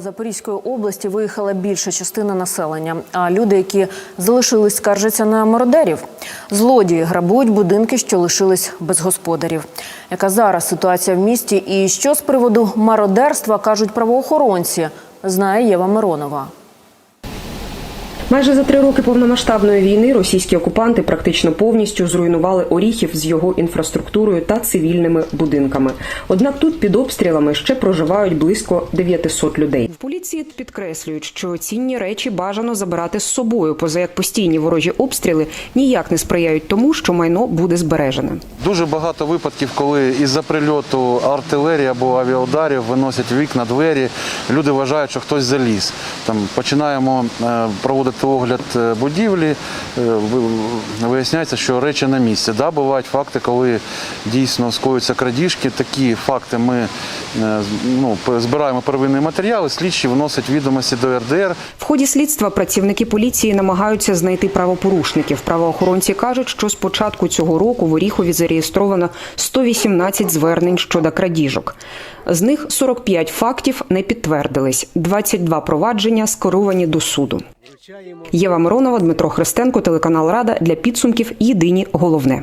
Запорізької області виїхала більша частина населення. А люди, які залишились, скаржаться на мародерів. Злодії грабують будинки, що лишились без господарів. Яка зараз ситуація в місті і що з приводу мародерства кажуть правоохоронці, знає Єва Миронова. Майже за три роки повномасштабної війни російські окупанти практично повністю зруйнували Оріхів з його інфраструктурою та цивільними будинками. Однак тут під обстрілами ще проживають близько 900 людей. В поліції підкреслюють, що цінні речі бажано забирати з собою, поза як постійні ворожі обстріли ніяк не сприяють тому, що майно буде збережене. Дуже багато випадків, коли із-за прильоту артилерії або авіаударів виносять вікна, двері. Люди вважають, що хтось заліз. Там починаємо е, проводити огляд е, будівлі. е, Виясняється, що речі на місці. Да, бувають факти, коли дійсно скоюються крадіжки. Такі факти ми е, ну, збираємо первинні матеріали, слідчі вносять відомості до РДР. В ході слідства працівники поліції намагаються знайти правопорушників. Правоохоронці кажуть, що з початку цього року в Оріхові зареєстровано 118 звернень щодо крадіжок. З них 45 фактів не підтвердились, 22 провадження скеровані до суду. Єва Миронова, Дмитро Христенко, телеканал Рада для підсумків. Єдині головне.